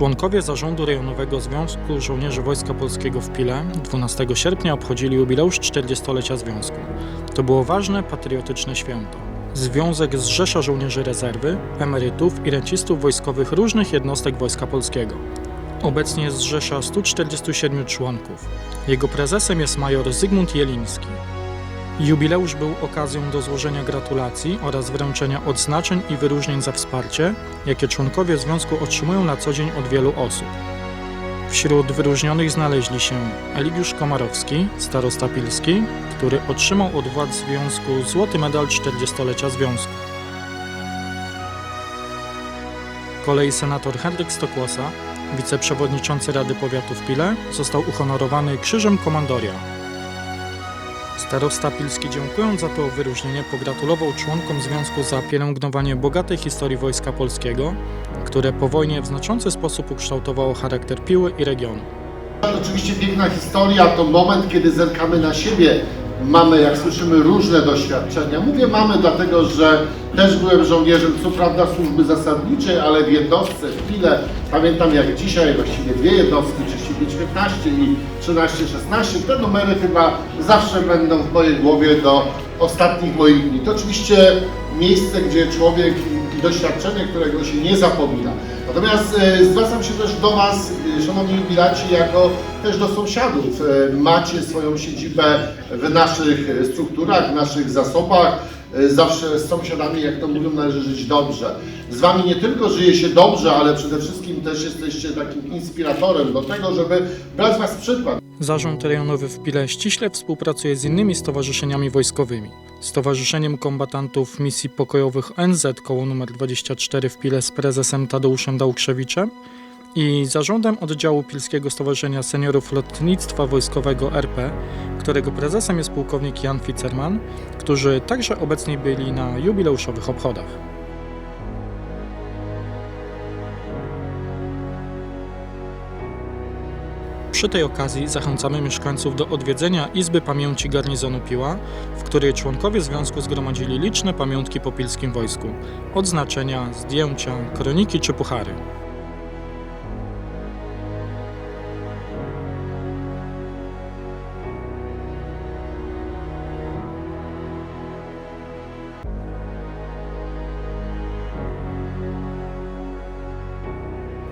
Członkowie zarządu rejonowego Związku Żołnierzy Wojska Polskiego w Pile 12 sierpnia obchodzili jubileusz 40-lecia związku. To było ważne, patriotyczne święto. Związek zrzesza żołnierzy rezerwy, emerytów i rencistów wojskowych różnych jednostek Wojska Polskiego. Obecnie zrzesza 147 członków. Jego prezesem jest major Zygmunt Jeliński. Jubileusz był okazją do złożenia gratulacji oraz wręczenia odznaczeń i wyróżnień za wsparcie, jakie członkowie związku otrzymują na co dzień od wielu osób. Wśród wyróżnionych znaleźli się Eligiusz Komarowski, starosta pilski, który otrzymał od władz związku złoty medal 40-lecia związku. Kolei senator Henryk Stokłosa, wiceprzewodniczący Rady Powiatu w Pile, został uhonorowany Krzyżem Komandoria. Starosta Pilski dziękując za to wyróżnienie pogratulował członkom związku za pielęgnowanie bogatej historii Wojska Polskiego, które po wojnie w znaczący sposób ukształtowało charakter Piły i regionu. Oczywiście piękna historia to moment, kiedy zerkamy na siebie. Mamy, jak słyszymy, różne doświadczenia. Mówię mamy, dlatego że też byłem żołnierzem, co prawda służby zasadniczej, ale w jednostce, Pile. Pamiętam jak dzisiaj, właściwie dwie jednostki, 35-15 i 13-16. Te numery chyba zawsze będą w mojej głowie do ostatnich moich dni. To oczywiście miejsce, gdzie człowiek i- i doświadczenie, którego się nie zapomina. Natomiast e, zwracam się też do Was, e, szanowni jubilaci, jako też do sąsiadów. E, macie swoją siedzibę w naszych strukturach, w naszych zasobach. E, zawsze z sąsiadami, jak to mówią, należy żyć dobrze. Z Wami nie tylko żyje się dobrze, ale przede wszystkim też jesteście takim inspiratorem do tego, żeby brać Was przykład. Zarząd rejonowy w Pile ściśle współpracuje z innymi stowarzyszeniami wojskowymi. Stowarzyszeniem Kombatantów Misji Pokojowych ONZ koło nr 24 w Pile z prezesem Tadeuszem Dałkrzewiczem i zarządem oddziału Pilskiego Stowarzyszenia Seniorów Lotnictwa Wojskowego RP, którego prezesem jest pułkownik Jan Ficerman, którzy także obecni byli na jubileuszowych obchodach. Przy tej okazji zachęcamy mieszkańców do odwiedzenia Izby Pamięci Garnizonu Piła, w której członkowie związku zgromadzili liczne pamiątki po pilskim wojsku, odznaczenia, zdjęcia, kroniki czy puchary.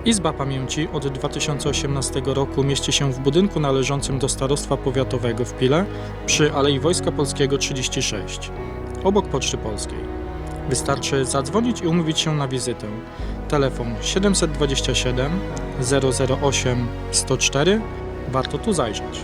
Izba Pamięci od 2018 roku mieści się w budynku należącym do Starostwa Powiatowego w Pile przy Alei Wojska Polskiego 36, obok Poczty Polskiej. Wystarczy zadzwonić i umówić się na wizytę. Telefon 727 008 104. Warto tu zajrzeć.